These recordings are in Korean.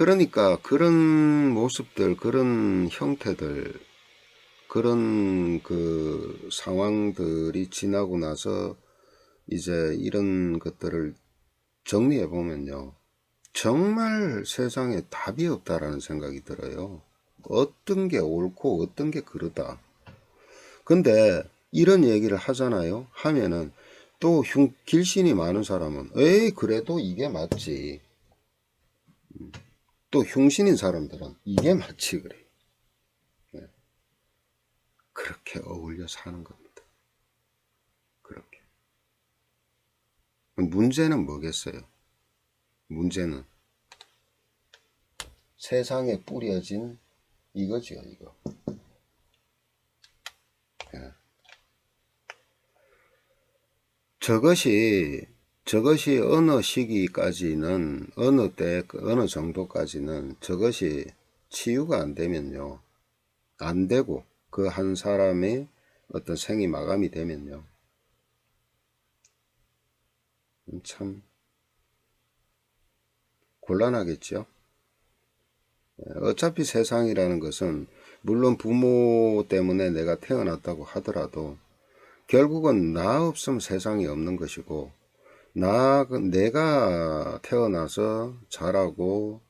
그러니까 그런 모습들, 그런 형태들, 그런 그 상황들이 지나고 나서 이제 이런 것들을 정리해 보면요. 정말 세상에 답이 없다라는 생각이 들어요. 어떤 게 옳고 어떤 게 그르다. 근데 이런 얘기를 하잖아요. 하면은 또 흉, 길신이 많은 사람은 에이 그래도 이게 맞지. 음. 또 흉신인 사람들은 이게 맞지 그래. 네. 그렇게 어울려 사는 겁니다. 그렇게. 문제는 뭐겠어요? 문제는 세상에 뿌려진 이거죠, 이거. 예. 저것이 저것이 어느 시기까지는 어느 때 어느 정도까지는 저것이 치유가 안 되면요 안 되고 그 한 사람의 어떤 생이 마감이 되면요 참 곤란하겠죠. 어차피 세상이라는 것은 물론 부모 때문에 내가 태어났다고 하더라도 결국은 나 없으면 세상이 없는 것이고 나 내가 태어나서 자라고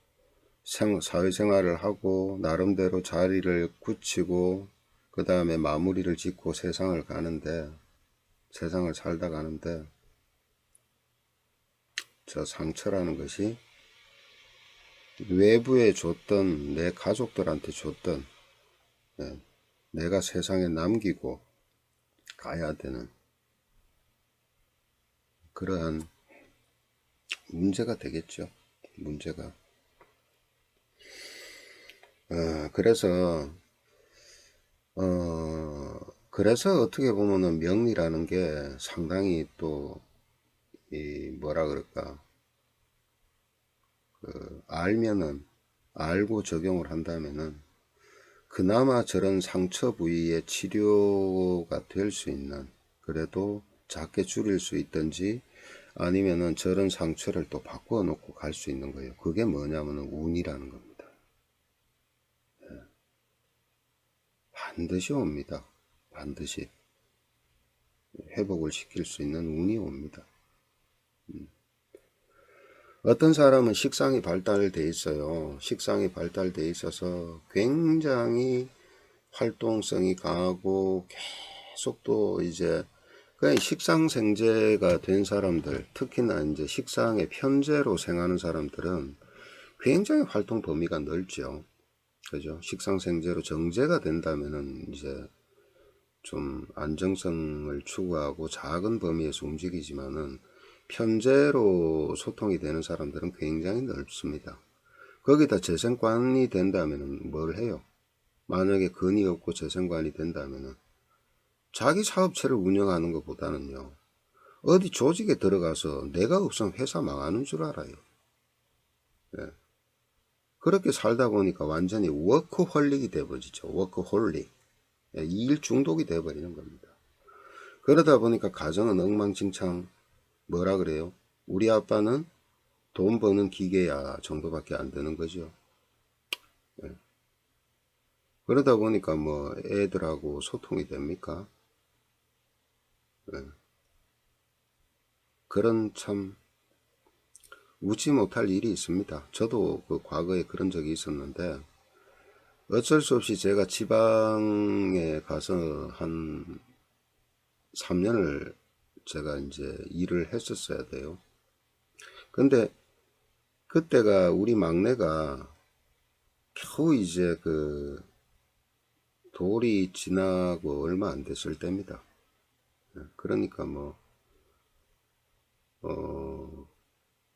생, 사회생활을 하고 나름대로 자리를 굳히고 그 다음에 마무리를 짓고 세상을 가는데 세상을 살다 가는데 저 상처라는 것이 외부에 줬던 내 가족들한테 줬던 예, 내가 세상에 남기고 가야 되는 그러한 문제가 되겠죠. 문제가. 어, 그래서 어, 그래서 어떻게 보면은 명리라는 게 상당히 또, 이, 뭐라 그럴까, 그, 알면은, 알고 적용을 한다면은, 그나마 저런 상처 부위의 치료가 될 수 있는, 그래도 작게 줄일 수 있든지, 아니면은 저런 상처를 또 바꾸어 놓고 갈 수 있는 거예요. 그게 뭐냐면은 운이라는 겁니다. 예. 반드시 옵니다. 반드시. 회복을 시킬 수 있는 운이 옵니다. 음. 어떤 사람은 식상이 발달돼 있어요. 식상이 발달돼 있어서 굉장히 활동성이 강하고 계속 또 이제 그냥 식상생재가 된 사람들, 특히나 이제 식상의 편재로 생하는 사람들은 굉장히 활동 범위가 넓죠. 그죠? 식상생재로 정제가 된다면은 이제 좀 안정성을 추구하고 작은 범위에서 움직이지만은 편제로 소통이 되는 사람들은 굉장히 넓습니다. 거기다 재생관이 된다면은 뭘 해요? 만약에 근이 없고 재생관이 된다면은 자기 사업체를 운영하는 것보다는요. 어디 조직에 들어가서 내가 없으면 회사 망하는 줄 알아요. 예. 그렇게 살다 보니까 완전히 워크홀릭이 돼버리죠. 워크홀릭. 예, 일 중독이 돼버리는 겁니다. 그러다 보니까 가정은 엉망진창 뭐라 그래요? 우리 아빠는 돈 버는 기계야 정도밖에 안 되는 거죠. 예. 그러다 보니까 뭐 애들하고 소통이 됩니까? 예. 그런 참 웃지 못할 일이 있습니다. 저도 그 과거에 그런 적이 있었는데 어쩔 수 없이 제가 지방에 가서 한 3년을 제가 이제 일을 했었어야 돼요. 근데 그때가 우리 막내가 겨우 이제 그 돌이 지나고 얼마 안 됐을 때입니다. 그러니까 뭐, 어,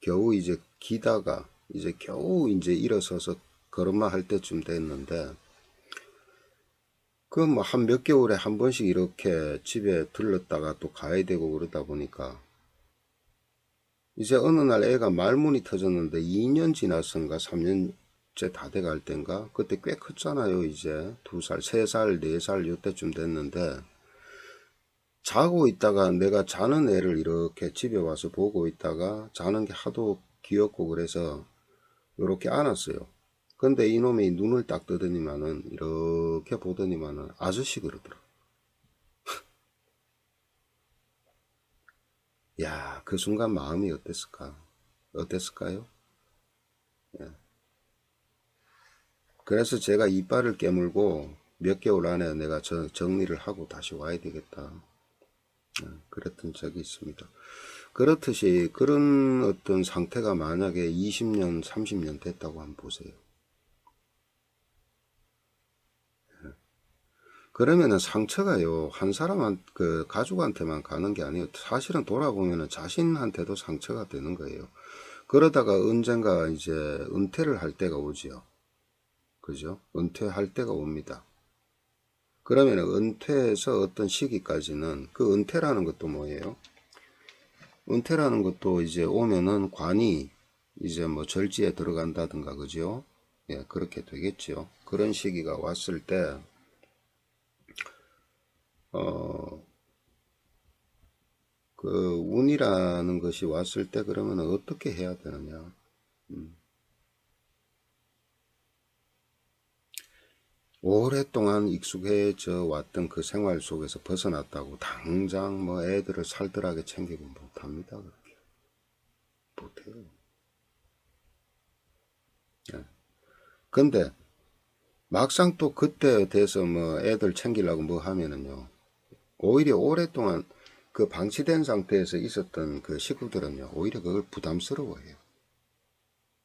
겨우 이제 기다가 이제 겨우 이제 일어서서 걸음마 할 때쯤 됐는데, 그 뭐 한 몇 개월에 한 번씩 이렇게 집에 들렀다가 또 가야 되고 그러다 보니까, 이제 어느 날 애가 말문이 터졌는데 2년 지났은가 3년째 다 돼갈 땐가? 그때 꽤 컸잖아요 이제. 두 살, 세 살, 네살 요때쯤 됐는데 자고 있다가 내가 자는 애를 이렇게 집에 와서 보고 있다가 자는 게 하도 귀엽고 그래서 요렇게 안았어요. 근데 이놈이 눈을 딱 뜨더니만은 이렇게 보더니만은 아저씨 그러더라. 야, 그 순간 마음이 어땠을까? 어땠을까요? 예. 그래서 제가 이빨을 깨물고 몇 개월 안에 내가 저- 정리를 하고 다시 와야 되겠다. 예, 그랬던 적이 있습니다. 그렇듯이 그런 어떤 상태가 만약에 20년, 30년 됐다고 한번 보세요. 예. 그러면은 상처가요, 한 사람한, 그, 가족한테만 가는 게 아니에요. 사실은 돌아보면은 자신한테도 상처가 되는 거예요. 그러다가 언젠가 이제 은퇴를 할 때가 오지요. 그죠? 은퇴할 때가 옵니다. 그러면 은퇴해서 어떤 시기까지는 그 은퇴라는 것도 뭐예요? 은퇴라는 것도 이제 오면은 관이 이제 뭐 절지에 들어간다든가 그죠? 예, 그렇게 되겠죠. 그런 시기가 왔을 때, 어, 그 운이라는 것이 왔을 때 그러면 어떻게 해야 되느냐? 음. 오랫동안 익숙해져 왔던 그 생활 속에서 벗어났다고 당장 뭐 애들을 살뜰하게 챙기고 못합니다. 그렇게. 못해요. 예. 근데 막상 또 그때 돼서 뭐 애들 챙기려고 뭐 하면은요. 오히려 오랫동안 그 방치된 상태에서 있었던 그 식구들은요. 오히려 그걸 부담스러워해요.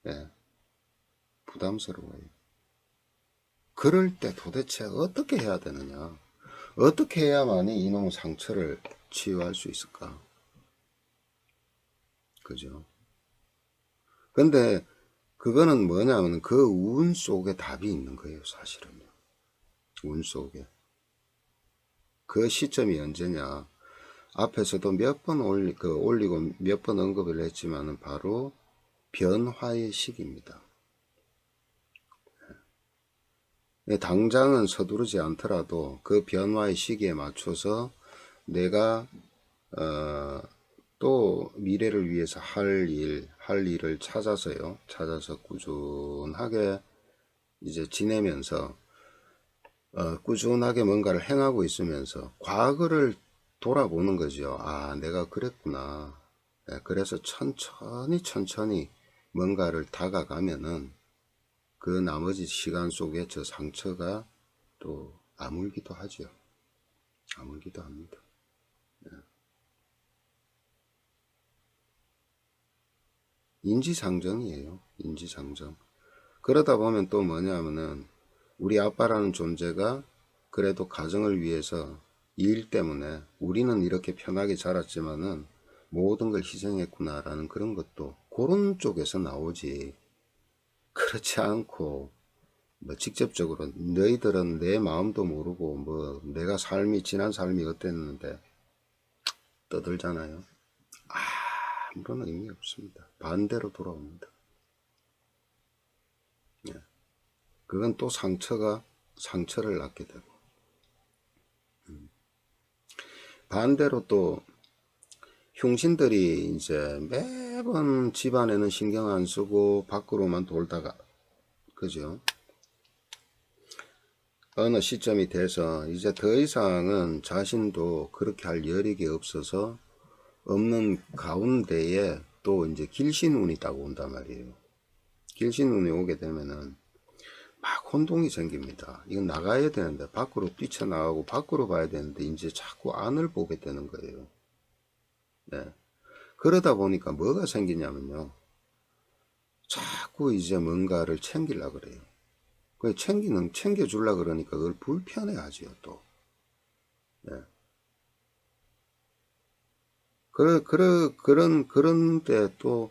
예. 부담스러워해요. 그럴 때 도대체 어떻게 해야 되느냐? 어떻게 해야만이 이놈의 상처를 치유할 수 있을까? 그죠? 근데 그거는 뭐냐면 그 운 속에 답이 있는 거예요, 사실은요. 운 속에. 그 시점이 언제냐? 앞에서도 몇 번 올리, 그 올리고 몇 번 언급을 했지만은 바로 변화의 시기입니다. 네, 당장은 서두르지 않더라도 그 변화의 시기에 맞춰서 내가 어, 또 미래를 위해서 할 일, 할 일을 찾아서요. 찾아서 꾸준하게 이제 지내면서 어, 꾸준하게 뭔가를 행하고 있으면서 과거를 돌아보는 거죠. 아, 내가 그랬구나. 네, 그래서 천천히 천천히 뭔가를 다가가면은 그 나머지 시간 속에 저 상처가 또 아물기도 하죠. 아물기도 합니다. 네. 인지상정이에요. 인지상정. 그러다 보면 또 뭐냐면은 우리 아빠라는 존재가 그래도 가정을 위해서 일 때문에 우리는 이렇게 편하게 자랐지만은 모든 걸 희생했구나라는 그런 것도 그런 쪽에서 나오지. 그렇지 않고 뭐 직접적으로 너희들은 내 마음도 모르고 뭐 내가 삶이 지난 삶이 어땠는데 떠들잖아요. 아무런 의미 없습니다. 반대로 돌아옵니다. 예. 그건 또 상처가 상처를 낳게 되고 음. 반대로 또 흉신들이 이제 매 번 집안에는 신경 안 쓰고 밖으로만 돌다가 그죠? 어느 시점이 돼서 이제 더 이상은 자신도 그렇게 할 여력이 없어서 없는 가운데에 또 이제 길신운이 딱 온단 말이에요. 길신운이 오게 되면은 막 혼동이 생깁니다. 이건 나가야 되는데 밖으로 뛰쳐나가고 밖으로 봐야 되는데 이제 자꾸 안을 보게 되는 거예요. 네. 그러다 보니까 뭐가 생기냐면요. 자꾸 이제 뭔가를 챙기려 그래요. 그 챙기는, 챙겨주려 그러니까 그걸 불편해 하지요, 또. 네. 그래, 그래, 그런, 그런데 또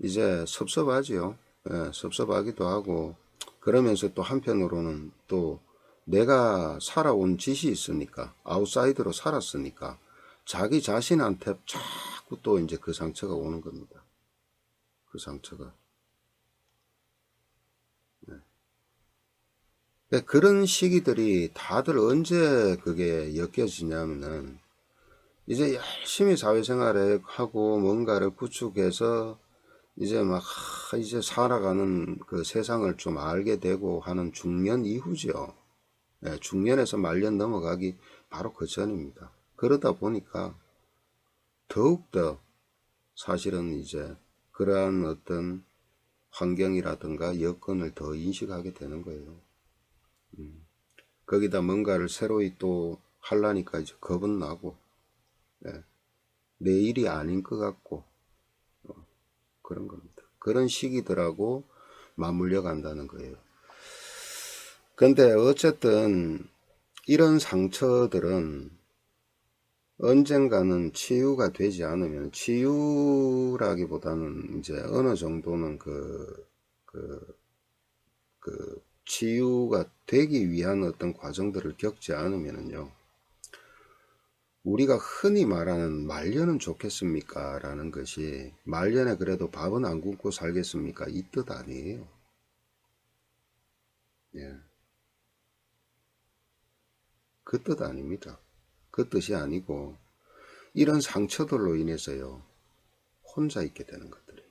이제 섭섭하지요. 예, 섭섭하기도 하고, 그러면서 또 한편으로는 또 내가 살아온 짓이 있으니까, 아웃사이드로 살았으니까, 자기 자신한테 또 이제 그 상처가 오는 겁니다. 그 상처가. 네. 그러니까 그런 시기들이 다들 언제 그게 엮여지냐면은 이제 열심히 사회생활을 하고 뭔가를 구축해서 이제 막 하, 이제 살아가는 그 세상을 좀 알게 되고 하는 중년 이후죠. 예, 중년에서 말년 넘어가기 바로 그 전입니다. 그러다 보니까 더욱더 사실은 이제 그러한 어떤 환경이라든가 여건을 더 인식하게 되는 거예요. 음. 거기다 뭔가를 새로이 또 하려니까 이제 겁은 나고, 예. 내 일이 아닌 것 같고, 어, 그런 겁니다. 그런 시기들하고 맞물려 간다는 거예요. 근데 어쨌든 이런 상처들은 언젠가는 치유가 되지 않으면 치유라기보다는 이제 어느 정도는 그, 그, 그 치유가 되기 위한 어떤 과정들을 겪지 않으면은요. 우리가 흔히 말하는 말년은 좋겠습니까? 라는 것이 말년에 그래도 밥은 안 굶고 살겠습니까? 이 뜻 아니에요. 예. 그 뜻 아닙니다. 그 뜻이 아니고 이런 상처들로 인해서요. 혼자 있게 되는 것들이.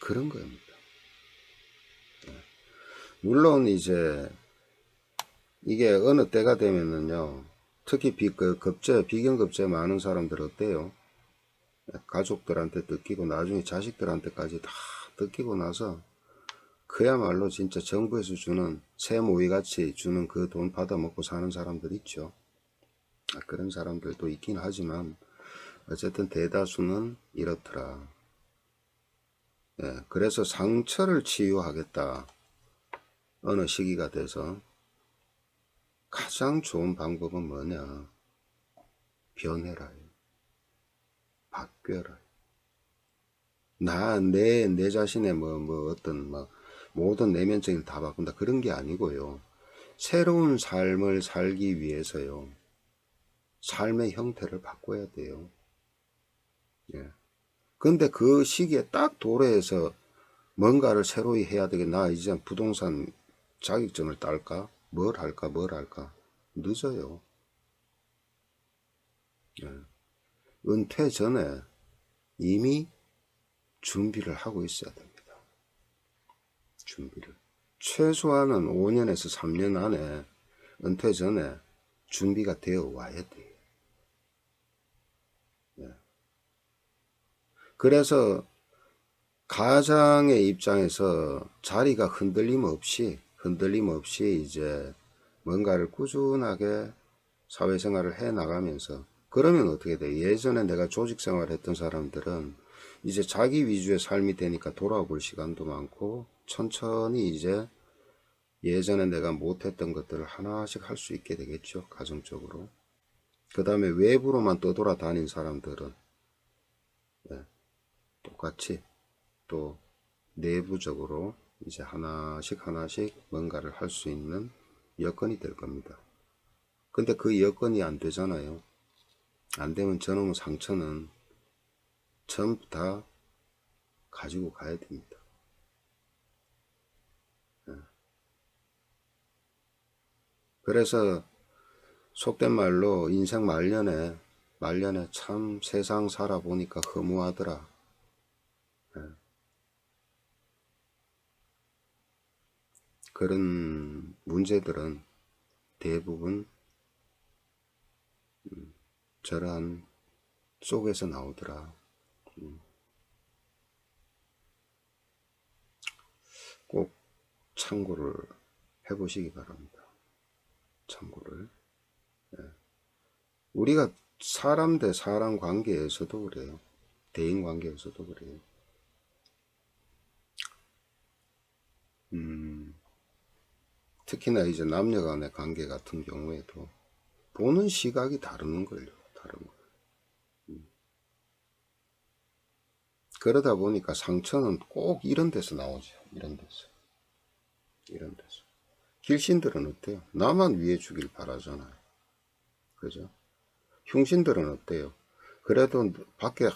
그런 겁니다. 예. 물론 이제 이게 어느 때가 되면은요. 특히 비, 그 급제, 비경급제 많은 사람들 어때요? 가족들한테 뜯기고 나중에 자식들한테까지 다 뜯기고 나서 그야말로 진짜 정부에서 주는 새모이 같이 주는 그 돈 받아 먹고 사는 사람들 있죠. 아, 그런 사람들도 있긴 하지만 어쨌든 대다수는 이렇더라. 예, 그래서 상처를 치유하겠다. 어느 시기가 돼서 가장 좋은 방법은 뭐냐? 변해라. 바뀌어라. 나, 내, 내 자신의 뭐, 뭐, 어떤, 막, 모든 내면적인 다 바꾼다. 그런 게 아니고요. 새로운 삶을 살기 위해서요. 삶의 형태를 바꿔야 돼요. 예. 근데 그 시기에 딱 도래해서 뭔가를 새로이 해야 되겠나. 이제 부동산 자격증을 딸까? 뭘 할까? 뭘 할까? 늦어요. 예. 은퇴 전에 이미 준비를 하고 있어야 됩니다. 준비를. 최소한은 5년에서 3년 안에 은퇴 전에 준비가 되어 와야 돼요. 예. 그래서 가장의 입장에서 자리가 흔들림 없이 흔들림 없이 이제 뭔가를 꾸준하게 사회생활을 해 나가면서 그러면 어떻게 돼? 예전에 내가 조직 생활 했던 사람들은 이제 자기 위주의 삶이 되니까 돌아볼 시간도 많고 천천히 이제 예전에 내가 못했던 것들을 하나씩 할 수 있게 되겠죠. 가정적으로. 그 다음에 외부로만 떠돌아다닌 사람들은 네, 똑같이 또 내부적으로 이제 하나씩 하나씩 뭔가를 할 수 있는 여건이 될 겁니다. 근데 그 여건이 안 되잖아요. 안 되면 저놈의 상처는 전부 다 가지고 가야 됩니다. 그래서 속된 말로 인생 말년에 말년에 참 세상 살아보니까 허무하더라. 예. 그런 문제들은 대부분 음, 저러한 속에서 나오더라. 꼭 참고를 해보시기 바랍니다. 참고를. 예. 우리가 사람 대 사람 관계에서도 그래요. 대인 관계에서도 그래요. 음, 특히나 이제 남녀 간의 관계 같은 경우에도 보는 시각이 다르는 걸요. 다른 거. 그러다 보니까 상처는 꼭 이런 데서 나오죠. 이런 데서. 이런 데서. 길신들은 어때요? 나만 위해 주길 바라잖아요. 그죠? 흉신들은 어때요? 그래도 밖에 하,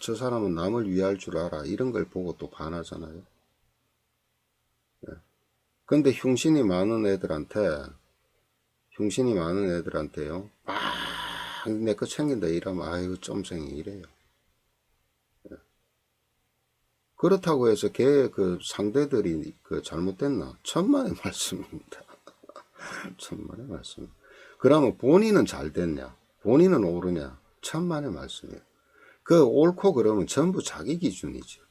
저 사람은 남을 위할 줄 알아. 이런 걸 보고 또 반하잖아요. 네. 근데 흉신이 많은 애들한테 흉신이 많은 애들한테요. 막내거 챙긴다 이러면 아이고 점생이 이래요. 예. 그렇다고 해서 걔그 상대들이 그 잘못됐나? 천만의 말씀입니다. 천만의 말씀. 그러면 본인은 잘 됐냐? 본인은 옳으냐? 천만의 말씀이에요. 그 옳고 그러면 전부 자기 기준이죠.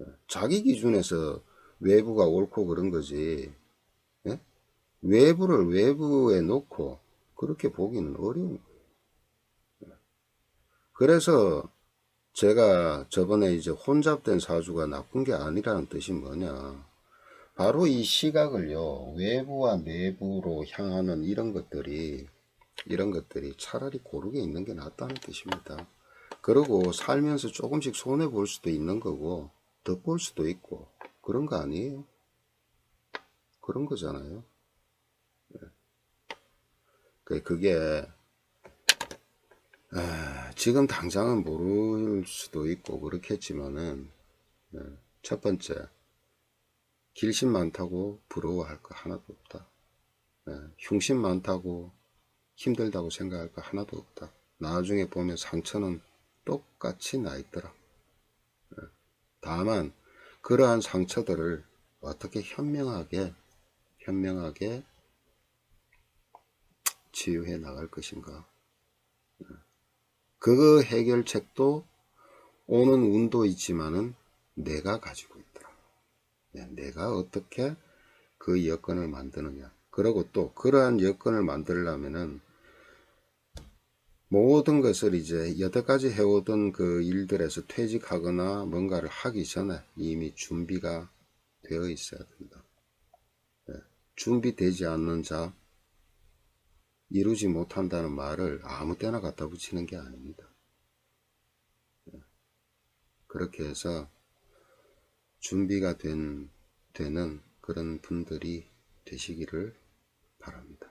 예. 자기 기준에서 외부가 옳고 그런 거지. 예? 외부를 외부에 놓고 그렇게 보기는 어려운 거예요. 예. 그래서 제가 저번에 이제 혼잡된 사주가 나쁜 게 아니라는 뜻이 뭐냐. 바로 이 시각을요, 외부와 내부로 향하는 이런 것들이, 이런 것들이 차라리 고르게 있는 게 낫다는 뜻입니다. 그리고 살면서 조금씩 손해볼 수도 있는 거고, 덕볼 수도 있고, 그런 거 아니에요? 그런 거잖아요. 예. 그- 그게, 아, 지금 당장은 모를 수도 있고, 그렇겠지만은, 예, 첫 번째, 길심 많다고 부러워할 거 하나도 없다. 예, 흉심 많다고 힘들다고 생각할 거 하나도 없다. 나중에 보면 상처는 똑같이 나 있더라. 예, 다만 그러한 상처들을 어떻게 현명하게 현명하게 치유해 나갈 것인가. 예, 그 해결책도 오는 운도 있지만은 내가 가지고 있더라. 네, 내가 어떻게 그 여건을 만드느냐. 그리고 또 그러한 여건을 만들려면은 모든 것을 이제 여태까지 해오던 그 일들에서 퇴직하거나 뭔가를 하기 전에 이미 준비가 되어 있어야 된다. 네, 준비되지 않는 자, 이루지 못한다는 말을 아무 때나 갖다 붙이는 게 아닙니다. 네, 그렇게 해서 준비가 된, 되는 그런 분들이 되시기를 바랍니다.